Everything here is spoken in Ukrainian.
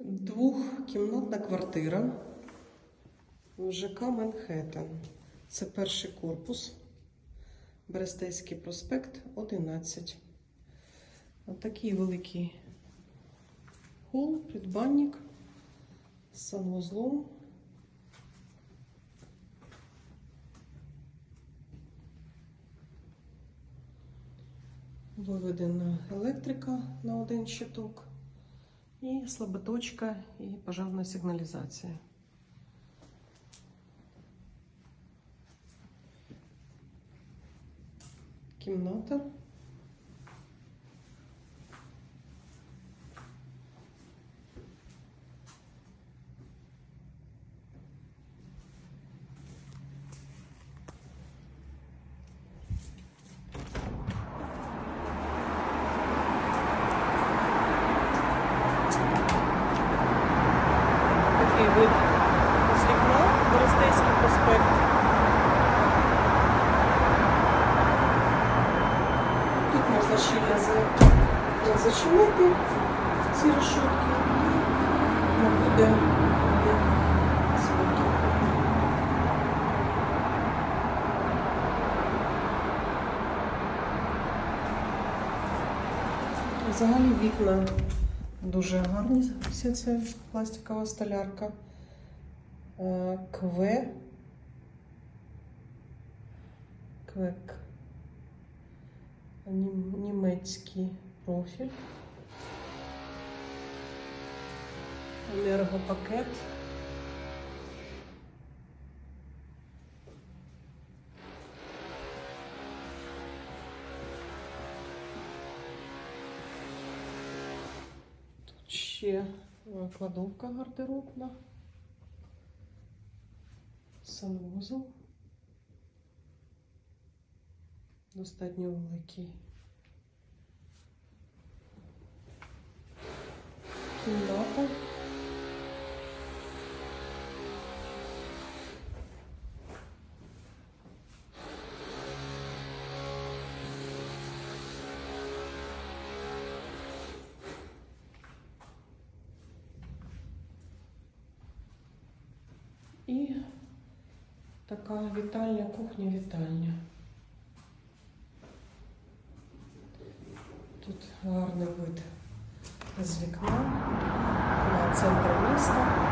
Двохкімнатна квартира в ЖК Манхеттен. Це перший корпус. Берестейський проспект 11. Отакий великий хол, предбанник з санвузлом. Виведена електрика на один щиток. І слаботочка і пожарна сигналізація. Кімната. Такий вид з вікна, Берестейський проспект. Тут можна за- зачинити ці решетки. Буде звуки. Взагалі вікна дуже гарні. Вся ця пластикова столярка. Е, Кве. Квек. Німецький профіль. Енергопакет. Ще е, кладовка гардеробна. Санвузол. Достатньо великий. Кімната. І така вітальня, кухня, вітальня. Тут гарний вид з вікна на центр міста.